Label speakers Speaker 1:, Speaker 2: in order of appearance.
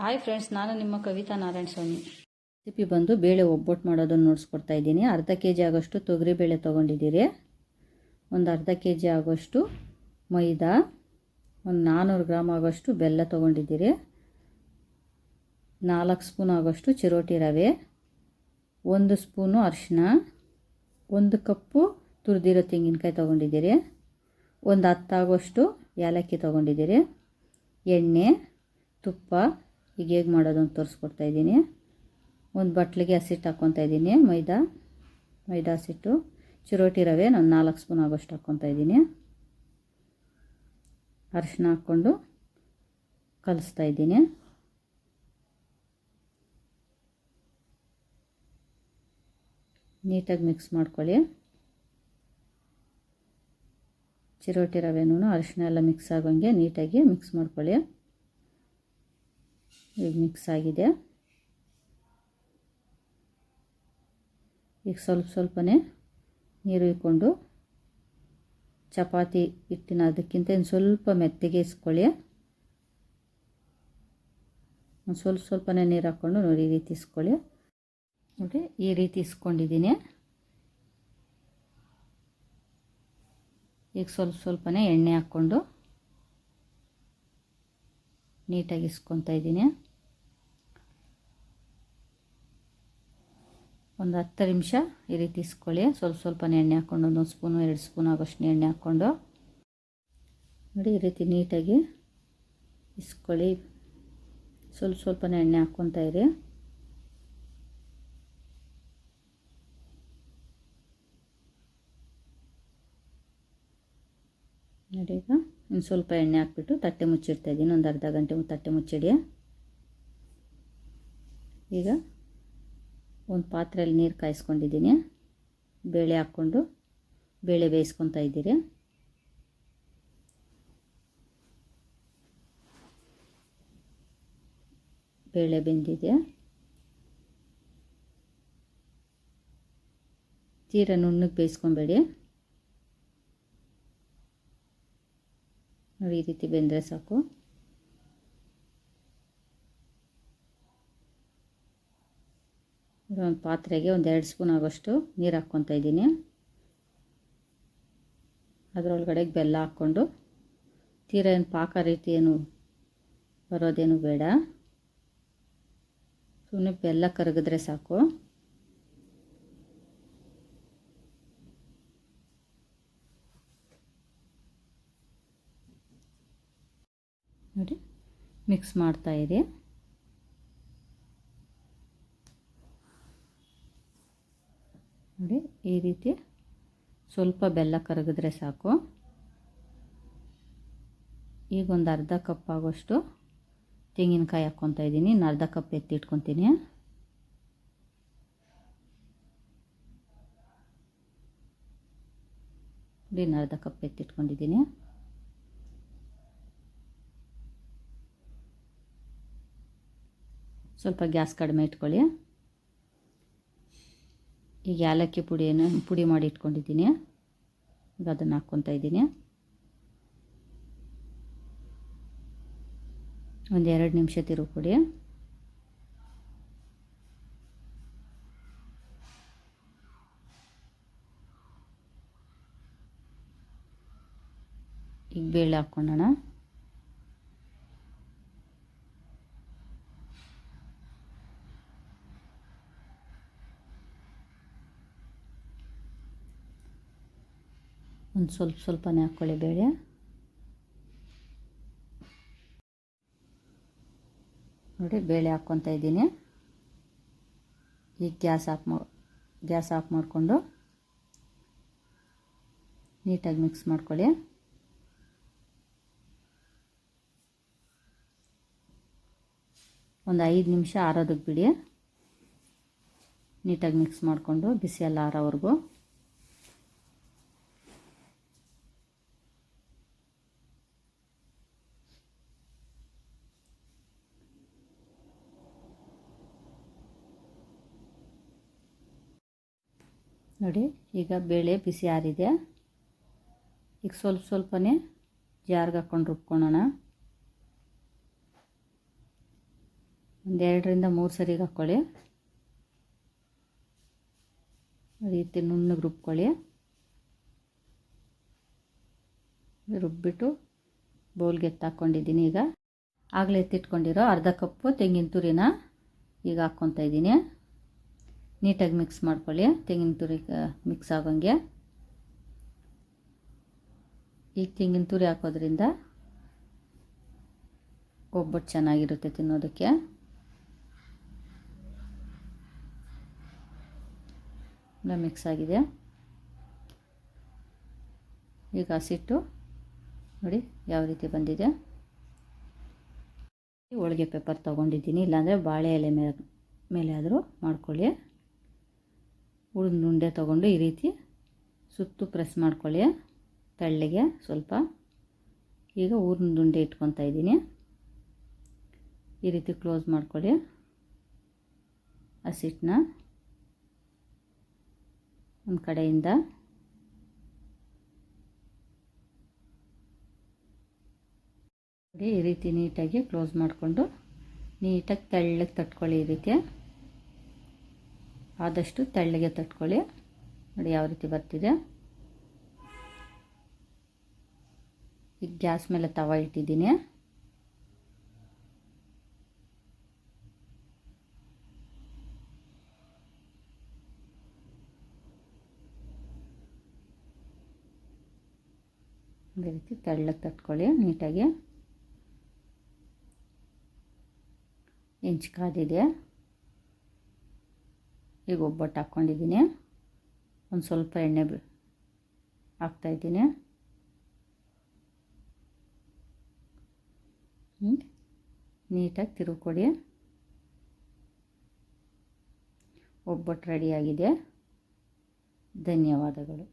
Speaker 1: Hi friends ನಾನು ನಿಮ್ಮ ಕವಿತಾ ನಾರಾಯಣ ಸ್ವಾಮಿ. Recipe ಬಂದು ಬೇಳೆ ಒಬ್ಬಟ್ಟು ಮಾಡೋದನ್ನು ನೋಡಿಸ್ಕೊಡ್ತಾ ಇದ್ದೀನಿ. ಅರ್ಧ ಕೆ ಜಿ ಆಗೋಷ್ಟು ತೊಗರಿಬೇಳೆ ತೊಗೊಂಡಿದ್ದೀರಿ. ಒಂದು ಅರ್ಧ ಕೆ ಜಿ ಆಗೋಷ್ಟು ಮೈದಾ, ಒಂದು ನಾನ್ನೂರು ಗ್ರಾಮ್ ಆಗೋಷ್ಟು ಬೆಲ್ಲ ತೊಗೊಂಡಿದ್ದೀರಿ. ನಾಲ್ಕು ಸ್ಪೂನ್ ಆಗೋಷ್ಟು ಚಿರೋಟಿ ರವೆ, ಒಂದು ಸ್ಪೂನು ಅರಿಶಿನ ಒಂದು ಕಪ್ಪು ತುರಿದಿರೋ ತೆಂಗಿನಕಾಯಿ ತೊಗೊಂಡಿದ್ದೀರಿ. ಒಂದು ಹತ್ತಾಗೋಷ್ಟು ಏಲಕ್ಕಿ ತೊಗೊಂಡಿದ್ದೀರಿ. ಎಣ್ಣೆ, ತುಪ್ಪ ಈಗ ಹೇಗೆ ಮಾಡೋದು ಅಂತ ತೋರಿಸ್ಕೊಡ್ತಾ ಇದ್ದೀನಿ. ಒಂದು ಬಟ್ಲಿಗೆ ಹಸಿಟ್ಟು ಹಾಕ್ಕೊತಾ ಇದ್ದೀನಿ, ಮೈದಾ ಮೈದಾ ಹಸಿಟ್ಟು. ಚಿರೋಟಿ ರವೆ, ನಾನು ನಾಲ್ಕು ಸ್ಪೂನ್ ಆಗೋಷ್ಟು ಹಾಕ್ಕೊತಾ ಇದ್ದೀನಿ. ಅರಿಶಿನ ಹಾಕ್ಕೊಂಡು ಕಲಿಸ್ತಾ ಇದ್ದೀನಿ. ನೀಟಾಗಿ ಮಿಕ್ಸ್ ಮಾಡ್ಕೊಳ್ಳಿ. ಚಿರೋಟಿ ರವೆನೂ ಅರಿಶಿನ ಎಲ್ಲ ಮಿಕ್ಸ್ ಆಗೋಂಗೆ ನೀಟಾಗಿ ಮಿಕ್ಸ್ ಮಾಡ್ಕೊಳ್ಳಿ. ಈಗ ಮಿಕ್ಸ್ ಆಗಿದೆ. ಈಗ ಸ್ವಲ್ಪ ಸ್ವಲ್ಪನೇ ನೀರು ಇಕ್ಕೊಂಡು ಚಪಾತಿ ಹಿಟ್ಟಿನ ಅದಕ್ಕಿಂತ ಇನ್ನು ಸ್ವಲ್ಪ ಮೆತ್ತಗೆ ಇಸ್ಕೊಳ್ಳಿ. ಒಂದು ಸ್ವಲ್ಪ ಸ್ವಲ್ಪನೇ ನೀರು ಹಾಕ್ಕೊಂಡು ನೋಡಿ, ಈ ರೀತಿ ಇಸ್ಕೊಳ್ಳಿ. ನೋಡಿ ಈ ರೀತಿ ಇಸ್ಕೊಂಡಿದ್ದೀನಿ. ಈಗ ಸ್ವಲ್ಪ ಸ್ವಲ್ಪನೇ ಎಣ್ಣೆ ಹಾಕ್ಕೊಂಡು ನೀಟಾಗಿ ಇಸ್ಕೊತಾ ಇದ್ದೀನಿ. ಒಂದು ಹತ್ತು ನಿಮಿಷ ಈ ರೀತಿ ಇಸ್ಕೊಳ್ಳಿ. ಸ್ವಲ್ಪ ಸ್ವಲ್ಪನೇ ಎಣ್ಣೆ ಹಾಕ್ಕೊಂಡು ಒಂದೊಂದು ಸ್ಪೂನು, ಎರಡು ಸ್ಪೂನ್ ಆಗೋಷ್ಟು ಎಣ್ಣೆ ಹಾಕ್ಕೊಂಡು. ನೋಡಿ, ಈ ರೀತಿ ನೀಟಾಗಿ ಇಸ್ಕೊಳ್ಳಿ. ಸ್ವಲ್ಪ ಸ್ವಲ್ಪನೇ ಎಣ್ಣೆ ಹಾಕ್ಕೊತಾ ಇರಿ. ನೋಡಿ ಈಗ, ಇನ್ನು ಸ್ವಲ್ಪ ಎಣ್ಣೆ ಹಾಕ್ಬಿಟ್ಟು ತಟ್ಟೆ ಮುಚ್ಚಿಡ್ತಾ ಇದ್ದೀನಿ. ಒಂದು ಅರ್ಧ ಗಂಟೆ ತಟ್ಟೆ ಮುಚ್ಚಿಡಿ. ಈಗ ಒಂದು ಪಾತ್ರೆಯಲ್ಲಿ ನೀರು ಕಾಯಿಸ್ಕೊಂಡಿದ್ದೀನಿ. ಬೇಳೆ ಹಾಕ್ಕೊಂಡು ಬೇಳೆ ಬೇಯಿಸ್ಕೊತಾ ಇದ್ದೀರಿ. ಬೇಳೆ ಬೆಂದಿದೆ. ತೀರ ನುಣ್ಣಗೆ ಬೇಯಿಸ್ಕೊಬೇಡಿ. ನೋಡಿ, ಈ ರೀತಿ ಬೆಂದರೆ ಸಾಕು. ಒಂದು ಪಾತ್ರೆಗೆ ಒಂದು ಎರಡು ಸ್ಪೂನ್ ಆಗೋಷ್ಟು ನೀರು ಹಾಕ್ಕೊತಾ ಇದ್ದೀನಿ. ಅದರೊಳಗಡೆ ಬೆಲ್ಲ ಹಾಕ್ಕೊಂಡು ತೀರ ಏನು ಪಾಕ ರೀತಿ ಏನು ಬರೋದೇನು ಬೇಡ. ಸುಮ್ಮನೆ ಬೆಲ್ಲ ಕರಗಿದ್ರೆ ಸಾಕು. ನೋಡಿ ಮಿಕ್ಸ್ ಮಾಡ್ತಾಯಿರಿ ನೋಡಿ ಈ ರೀತಿ ಸ್ವಲ್ಪ ಬೆಲ್ಲ ಕರಗಿದ್ರೆ ಸಾಕು. ಈಗ ಒಂದು ಅರ್ಧ ಕಪ್ ಆಗೋಷ್ಟು ತೆಂಗಿನಕಾಯಿ ಹಾಕ್ಕೊತಾ ಇದ್ದೀನಿ. ಇನ್ನು ಅರ್ಧ ಕಪ್ ಎತ್ತಿಟ್ಕೊತೀನಿ ಇನ್ನು ಅರ್ಧ ಕಪ್ ಎತ್ತಿಟ್ಕೊಂಡಿದ್ದೀನಿ ಸ್ವಲ್ಪ ಗ್ಯಾಸ್ ಕಡಿಮೆ ಇಟ್ಕೊಳ್ಳಿ. ಈಗ ಏಲಕ್ಕಿ ಪುಡಿಯನ್ನು ಪುಡಿ ಮಾಡಿ ಇಟ್ಕೊಂಡಿದ್ದೀನಿ. ಈಗ ಅದನ್ನು ಹಾಕ್ಕೊತಾ ಇದ್ದೀನಿ. ಒಂದು ಎರಡು ನಿಮಿಷ ತಿರುಗಿಕೊಡಿ ಈಗ ಬೇಳೆ ಹಾಕ್ಕೊಳ್ಳೋಣ ಒಂದು ಸ್ವಲ್ಪ ಸ್ವಲ್ಪನೇ ಹಾಕ್ಕೊಳ್ಳಿ ಬೇಳೆ. ನೋಡಿ ಬೇಳೆ ಹಾಕ್ಕೊತಾ ಇದ್ದೀನಿ. ಈಗ ಗ್ಯಾಸ್ ಆಫ್ ಮಾ, ಗ್ಯಾಸ್ ಆಫ್ ಮಾಡಿಕೊಂಡು ನೀಟಾಗಿ ಮಿಕ್ಸ್ ಮಾಡ್ಕೊಳ್ಳಿ. ಒಂದು ಐದು ನಿಮಿಷ ಆರೋದಕ್ಕೆ ಬಿಡಿ. ನೀಟಾಗಿ ಮಿಕ್ಸ್ ಮಾಡಿಕೊಂಡು ಬಿಸಿಯಲ್ಲಿ ಆರೋವರೆಗೂ. ನೋಡಿ, ಈಗ ಬೇಳೆ ಬಿಸಿ ಆರಿದೆ. ಈಗ ಸ್ವಲ್ಪ ಸ್ವಲ್ಪನೇ ಜಾರ್ಗೆ ಹಾಕ್ಕೊಂಡು ರುಬ್ಕೊಳ್ಳೋಣ ಒಂದು ಎರಡರಿಂದ ಮೂರು ಸರಿಗೆ ಹಾಕ್ಕೊಳ್ಳಿ ರೀತಿ ನುಣ್ಣಗೆ ರುಬ್ಕೊಳ್ಳಿ. ರುಬ್ಬಿಟ್ಟು ಬೌಲ್ಗೆ ಎತ್ತಾಕೊಂಡಿದ್ದೀನಿ ಈಗ. ಆಗಲೇ ಎತ್ತಿಟ್ಕೊಂಡಿರೋ ಅರ್ಧ ಕಪ್ಪು ತೆಂಗಿನ ತುರಿನ ಈಗ ಹಾಕ್ಕೊತಾ ಇದ್ದೀನಿ. ನೀಟಾಗಿ ಮಿಕ್ಸ್ ಮಾಡ್ಕೊಳ್ಳಿ. ತೆಂಗಿನ ತುರಿ ಮಿಕ್ಸ್ ಆಗೋಂಗೆ. ಈಗ ತೆಂಗಿನ ತುರಿ ಹಾಕೋದ್ರಿಂದ ಒಬ್ಬಟ್ಟು ಚೆನ್ನಾಗಿರುತ್ತೆ ತಿನ್ನೋದಕ್ಕೆ. ಮಿಕ್ಸ್ ಆಗಿದೆ. ಈಗ ಹಸಿಟ್ಟು ನೋಡಿ ಯಾವ ರೀತಿ ಬಂದಿದೆ. ಹೋಳಿಗೆ ಪೇಪರ್ ತೊಗೊಂಡಿದ್ದೀನಿ. ಇಲ್ಲಾಂದರೆ ಬಾಳೆ ಎಲೆ ಮೇಲೆ ಮೇಲೆ ಆದರೂ ಮಾಡ್ಕೊಳ್ಳಿ. ಉಳಿದ ಉಂಡೆ ತೊಗೊಂಡು ಈ ರೀತಿ ಸುತ್ತು ಪ್ರೆಸ್ ಮಾಡ್ಕೊಳ್ಳಿ ತಳ್ಳಿಗೆ ಸ್ವಲ್ಪ. ಈಗ ಊರಿನ ದುಂಡೆ ಇಟ್ಕೊತಾ ಇದ್ದೀನಿ. ಈ ರೀತಿ ಕ್ಲೋಸ್ ಮಾಡ್ಕೊಳ್ಳಿ ಹಸಿಟ್ಟನ್ನ ಒಂದು ಕಡೆಯಿಂದ. ಈ ರೀತಿ ನೀಟಾಗಿ ಕ್ಲೋಸ್ ಮಾಡಿಕೊಂಡು ನೀಟಾಗಿ ತೆಳ್ಳಗೆ ತಟ್ಕೊಳ್ಳಿ ಈ ರೀತಿ. ಆದಷ್ಟು ತೆಳ್ಳಗೆ ತಟ್ಕೊಳ್ಳಿ. ನೋಡಿ ಯಾವ ರೀತಿ ಬರ್ತಿದೆ. ಈಗ ಗ್ಯಾಸ್ ಮೇಲೆ ತವ ಇಟ್ಟಿದ್ದೀನಿ. ಅದೇ ರೀತಿ ತೆಳ್ಳಗೆ ತಟ್ಕೊಳ್ಳಿ ನೀಟಾಗಿ. ಹೆಂಚು ಕಾದಿದೆ. ಈಗ ಒಬ್ಬಟ್ಟು ಹಾಕ್ಕೊಂಡಿದ್ದೀನಿ. ಒಂದು ಸ್ವಲ್ಪ ಎಣ್ಣೆ ಹಾಕ್ತಾಯಿದ್ದೀನಿ ನೀಟಾಗಿ ತಿರುಗಿಕೊಡಿ. ಒಬ್ಬಟ್ಟು ರೆಡಿಯಾಗಿದೆ ಧನ್ಯವಾದಗಳು.